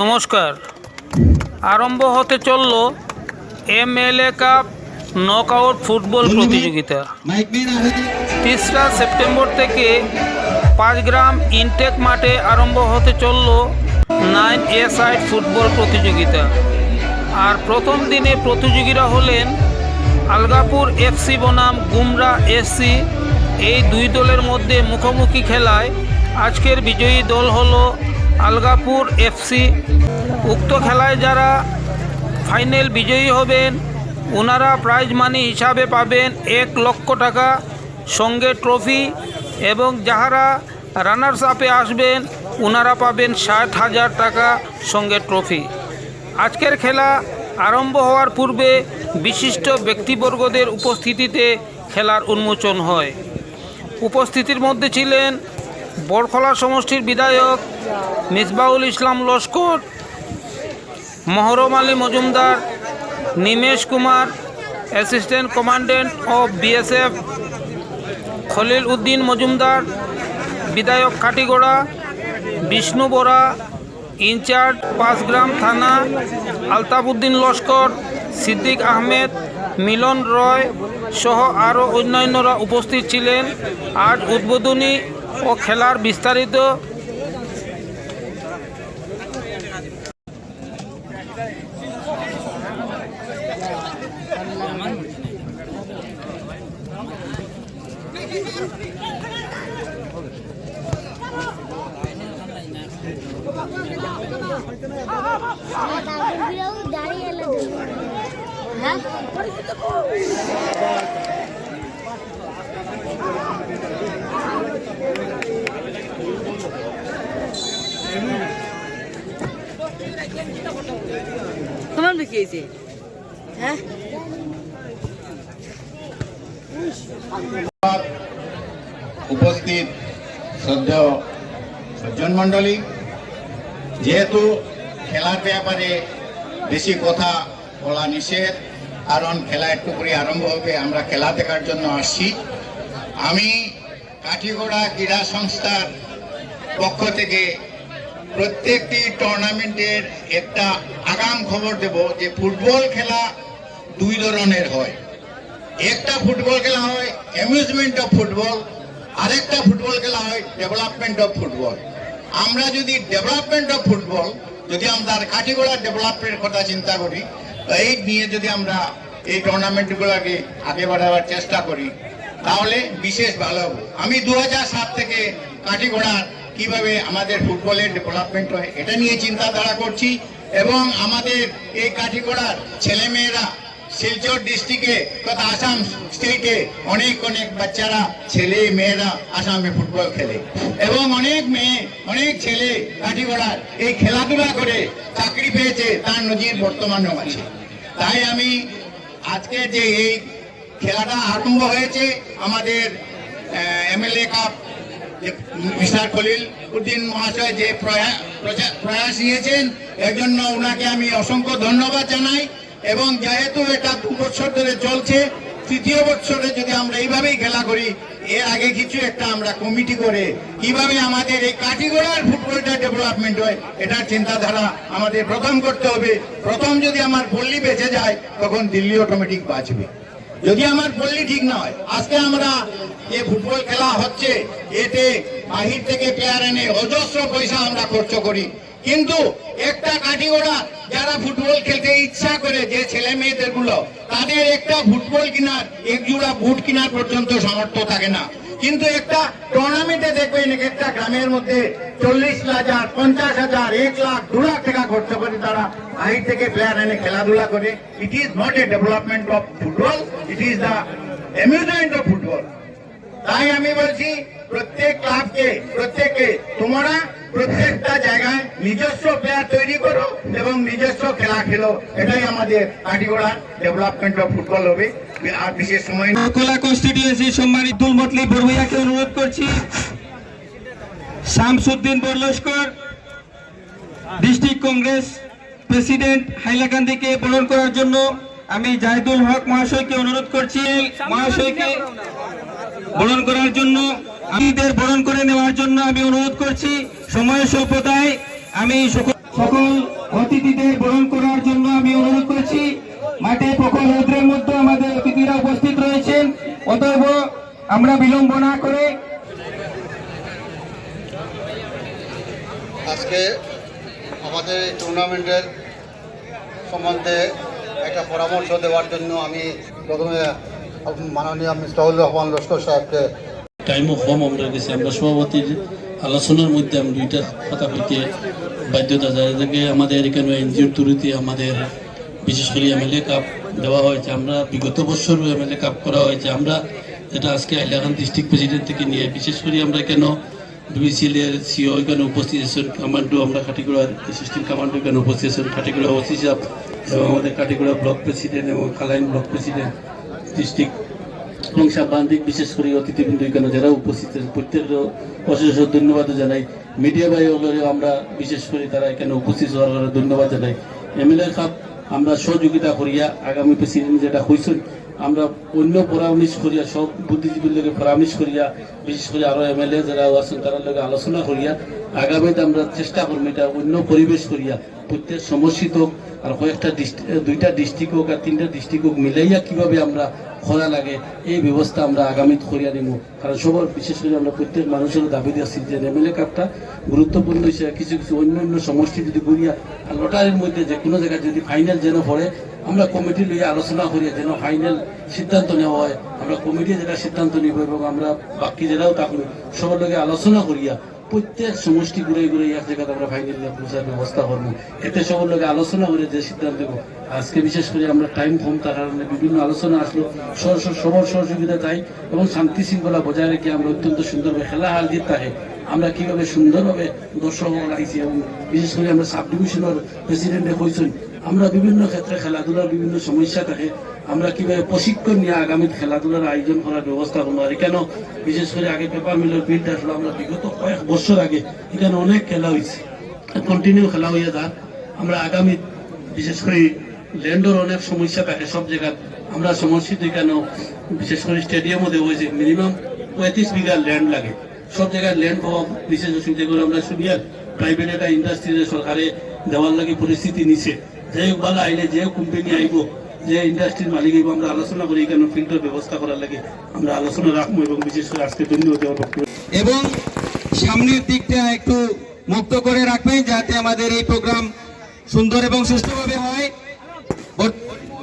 নমস্কার। আরম্ভ হতে চলল M L A cup knockout football প্রতিযোগিতা। তেসরা সেপ্টেম্বর থেকে পাঁচ গ্রাম ইনটেক মাঠে আরম্ভ হতে চলল নাইন এ সাইড ফুটবল প্রতিযোগিতা। আর প্রথম দিনে প্রতিযোগীরা হলেন আলগাপুর এফসি বনাম গুমরা এসসি এই দুই দলের মধ্যে মুখোমুখি খেলায় আজকের বিজয়ী দল হলো আলগাপুর এফসি উক্ত খেলায় যারা ফাইনাল বিজয়ী হবেন ওনারা প্রাইজ মানি হিসাবে পাবেন এক লক্ষ টাকা সঙ্গে ট্রফি এবং যাহারা রানার্স আপে আসবেন ওনারা পাবেন ষাট হাজার টাকা সঙ্গে ট্রফি আজকের খেলা আরম্ভ হওয়ার পূর্বে বিশিষ্ট ব্যক্তিবর্গদের উপস্থিতিতে খেলার উন্মোচন হয়। উপস্থিতির মধ্যে ছিলেন বরখলা সমষ্টির বিধায়ক Misbaul Islam Laskar, Moharam Ali Majumdar, Nimesh Kumar, assistant commandant of BSF, Khalil Uddin Majumdar, বিধায়ক কাটিগোড়া বিষ্ণু বোরা ইনচার্জ পাঁচগ্রাম থানা, আলতাফউদ্দিন লস্কর, সিদ্দিক আহমেদ, মিলন রয় সহ আরও অন্যান্যরা উপস্থিত ছিলেন। আজ উদ্বোধনী ও খেলার বিস্তারিত দাঁড়িয়ে বিক্রি হয়েছে। হ্যাঁ? উপস্থিত সজ্জন মণ্ডলী, যেহেতু খেলার ব্যাপারে বেশি কথা বলা নিষেধ, কারণ খেলা একটু করে আরম্ভ হবে, আমরা খেলা দেখার জন্য আসছি। আমি কাঠিগোড়া ক্রীড়া সংস্থার পক্ষ থেকে প্রত্যেকটি টুর্নামেন্টের একটা আগাম খবর দেব যে ফুটবল খেলা দুই ধরনের হয়। একটা ফুটবল খেলা হয় অ্যামিউজমেন্ট অফ ফুটবল আরেকটা ফুটবল খেলা হয় ডেভেলপমেন্ট অফ ফুটবল আমরা যদি ডেভেলপমেন্ট অফ ফুটবল যদি আমরা কাঠিগোড়ার ডেভেলপমেন্টের কথা চিন্তা করি, এই নিয়ে যদি আমরা এই টুর্নামেন্টগুলোকে আগে বাড়াবার চেষ্টা করি, তাহলে বিশেষ ভালো হবে। আমি দু থেকে কাঠিগোড়ার কীভাবে আমাদের ফুটবলের ডেভেলপমেন্ট হয়, এটা নিয়ে চিন্তাধারা করছি এবং আমাদের এই কাঠিগোড়ার ছেলেমেয়েরা শিলচর ডিস্ট্রিক্টে তথা আসাম স্টেটে অনেক অনেক বাচ্চারা, ছেলে মেয়েরা আসামে ফুটবল খেলে। এবং অনেক মেয়ে, অনেক ছেলে কাঠিগড়ার এই খেলাধুলা করে চাকরি পেয়েছে, তার নজির বর্তমানেও আছে। তাই আমি আজকে যে এই খেলাটা আরম্ভ হয়েছে, আমাদের MLA cup mister Khalil Uddin মহাশয় যে প্রয়াস নিয়েছেন এর জন্য ওনাকে আমি অসংখ্য ধন্যবাদ জানাই এবং যেহেতু এটা দু বছর ধরে চলছে, তৃতীয় বছরে যদি আমরা এইভাবেই খেলা করি, এর আগে কিছু একটা আমরা কমিটি করে কীভাবে আমাদের এই কাঠিগোড়ার ফুটবলটা ডেভেলপমেন্ট হয়, এটার চিন্তাধারা আমাদের প্রথম করতে হবে। প্রথম যদি আমার পল্লী বেঁচে যায়, তখন দিল্লি অটোমেটিক বাঁচবে। যদি আমার পল্লী ঠিক নয় আজকে আমরা যে ফুটবল খেলা হচ্ছে, এতে বাহির থেকে প্লেয়ার এনে অজস্র পয়সা আমরা খরচ করি। কিন্তু একটা কাঠিগোড়া যারা ফুটবল খেলতে ইচ্ছা করে, যে ছেলে মেয়েদেরগুলো তাদের একটা ফুটবল কেনার, এক জোড়া বুট কেনার পর্যন্ত সামর্থ্য থাকে না। কিন্তু একটা টুর্নামেন্টে দেখবেন একটা গ্রামের মধ্যে চল্লিশ হাজার, পঞ্চাশ হাজার, এক লাখ, দু লাখ টাকা খরচ করে তারা বাহির থেকে প্লেয়ার এনে খেলাধুলা করে। It is not a development of football it is the amusement of football তাই আমি বলছি, প্রত্যেক ক্লাবকে প্রত্যেককে, তোমরা প্রত্যেকটা জায়গায় নিজস্ব প্লেয়ার তৈরি করো এবং নিজস্ব খেলা খেলো। এটাই আমাদের কাটিগোড়া ডেভেলপমেন্ট অফ ফুটবল হবে। কংগ্রেস প্রেসিডেন্ট হাইলাকান্দিকে আমি জাহিদুল হক মহাশয়কে অনুরোধ করছি। মহাশয়কে বরণ করার জন্য, আমাদের বরণ করে নেওয়ার জন্য আমি অনুরোধ করছি। সময় স্বল্পতায় আমি সকল অতিথিদের বরণ করার জন্য আমি অনুরোধ করছি। রৌদ্রের মধ্যে আমাদের অতএব আমরা বিলম্ব না করে আজকে আমাদের এই টুর্নামেন্টের সম্বন্ধে একটা পরামর্শ দেওয়ার জন্য আমি প্রথমে মাননীয় মিস্টাউল রহমান লস্কর সাহেবকে টাইমও কম আমরা গেছি। আমরা সভাপতির আলোচনার মধ্যে আমি দুইটা কথা কইতে বাধ্যতা যায় থেকে আমাদের এখানে এনজিওর থ্রুতে আমাদের বিশেষ করে এমএলএ কাপ দেওয়া হয়েছে, আমরা বিগত বছরও এমএলএ কাপ করা হয়েছে, আমরা যেটা আজকে আইলাখান ডিস্ট্রিক্ট প্রেসিডেন্ট থেকে নিয়ে, বিশেষ করে আমরা কেন বিবিসিএলের সিও এখানে উপস্থিত আছেন কমান্ডো আমরা কাটিগুড়ার অ্যাসিস্ট্যান্ট কমান্ডো এখানে উপস্থিত আছেন কাটিগুড়া ওসি সাহেব এবং আমাদের কাটিগুড়া ব্লক প্রেসিডেন্ট এবং কালাইন ব্লক প্রেসিডেন্ট ডিস্ট্রিক্ট এবং সাংবাদিক, বিশেষ করে অতিথিবৃন্দ এখানে যারা উপস্থিত আছেন প্রত্যেকের অশেষ ধন্যবাদ জানাই। মিডিয়া ভাই আমরা বিশেষ করে তারা এখানে উপস্থিত হওয়ার ধন্যবাদ জানাই। এমএলএ সাহেব আমরা সহযোগিতা করিয়া আগামী প্রেসিডেন্ট যেটা হয়েছেন আমরা অন্য পরামর্শ করিয়া, সব বুদ্ধিজীবীর পরামর্শ করিয়া, বিশেষ করে আরও এমএলএ যারা আছেন, তারা লোক আলোচনা করিয়া, আগামীতে আমরা চেষ্টা করব এটা অন্য পরিবেশ করিয়া, প্রত্যেক সমস্যিত আর কয়েকটা দুইটা ডিস্ট্রিক্ট হোক আর তিনটা ডিস্ট্রিক্ট হোক মিলাইয়া কীভাবে আমরা খরা লাগে, এই ব্যবস্থা আমরা আগামী করিয়া নিব কারণ সবার, বিশেষ করে আমরা প্রত্যেক মানুষের দাবি দিচ্ছি যে এমএলএ কাপটা গুরুত্বপূর্ণ হিসেবে কিছু কিছু অন্য অন্য সমষ্টি যদি করিয়া আর লটারির মধ্যে যে কোনো জায়গায় যদি ফাইনাল যেন পড়ে, আমরা কমিটি লইয়া আলোচনা করিয়া যেন ফাইনাল সিদ্ধান্ত নেওয়া হয়, আমরা কমিটি যেটা সিদ্ধান্ত নিব এবং আমরা বাকি যারাও থাকল সবার লগে আলোচনা করিয়া প্রত্যেক সমষ্টি ঘুরে ঘুরে এক জায়গাতে আমরা ফাইনাল পৌঁছার ব্যবস্থা করব। এতে সবার লগে আলোচনা করে যে সিদ্ধান্ত নেব। আজকে বিশেষ করে আমরা টাইম কম থাকার কারণে বিভিন্ন আলোচনা আসলো। সবার সহযোগিতা চাই এবং শান্তি শৃঙ্খলা বজায় রেখে আমরা অত্যন্ত সুন্দরভাবে খেলা হাল জিত থাকে আমরা কীভাবে সুন্দরভাবে দর্শক রাখছি এবং বিশেষ করে আমরা সাব ডিভিশনের প্রেসিডেন্টে কইছেন আমরা বিভিন্ন ক্ষেত্রে খেলাধুলার বিভিন্ন সমস্যা থাকে আমরা কীভাবে প্রশিক্ষণ নিয়ে আগামী খেলাধুলার আয়োজন করার ব্যবস্থা করব? আর এখানে বিশেষ করে আগে পেপার মিলের বিলটা আসলো, আমরা বিগত কয়েক বছর আগে এখানে অনেক খেলা হয়েছে। কন্টিনিউ খেলা হইয়া যাক। আমরা আগামী, বিশেষ করে ল্যান্ডের অনেক সমস্যা থাকে সব জায়গায়। আমরা সমস্যা এখানে বিশেষ করে স্টেডিয়ামও দেওয়া হয়েছে। মিনিমাম পঁয়ত্রিশ বিঘা ল্যান্ড লাগে। সব জায়গায় ল্যান্ড পাওয়া বিশেষ অসুবিধা করে আমরা শুনিয়ার প্রাইভেট একটা ইন্ডাস্ট্রিতে সরকারে দেওয়ার লাগে পরিস্থিতি নিছে। যে ভালো আইলে যে কোম্পানি আইব। যে ইন্ডাস্ট্রির মালিক এবং আমরা আলোচনা করি এখানে ফিল্টার ব্যবস্থা করার লাগে আমরা আলোচনা রাখব এবং বিশেষ করে আজকে ধন্যবাদ এবং সামনের দিকটা একটু মুক্ত করে রাখবেন যাতে আমাদের এই প্রোগ্রাম সুন্দর এবং সুষ্ঠুভাবে হয়। বর-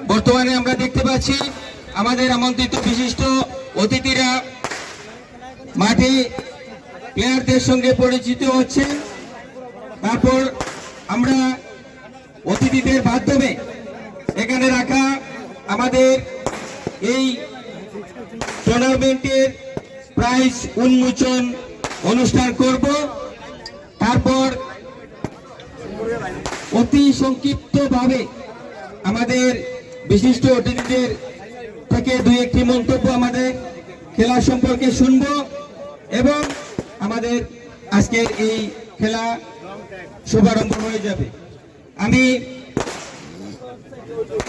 বর্তমানে আমরা দেখতে পাচ্ছি আমাদের আমন্ত্রিত বিশিষ্ট অতিথিরা মাঠে প্লেয়ারদের সঙ্গে পরিচিত হচ্ছে তারপর আমরা অতিথিদের মাধ্যমে এখানে রাখা আমাদের এই টুর্নামেন্টের প্রাইজ উন্মোচন অনুষ্ঠান করব। তারপর অতি সংক্ষিপ্ত ভাবে আমাদের বিশিষ্ট অতিথিদের থেকে দুই একটি মন্তব্য আমাদের খেলা সম্পর্কে শুনব এবং আমাদের আজকের এই খেলা শুভারম্ভ হয়ে যাবে। আমি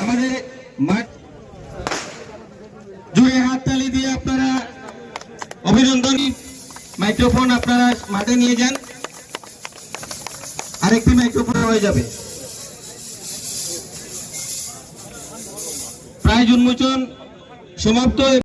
আমাদের জুড়ে হাততালি দিয়ে আপনারা অভিনন্দন। মাইক্রোফোন আপনারা মাঠে নিয়ে যান। আরেকটি মাইক্রোফোন হয়ে যাবে। প্রাইজ উন্মোচন সমাপ্ত।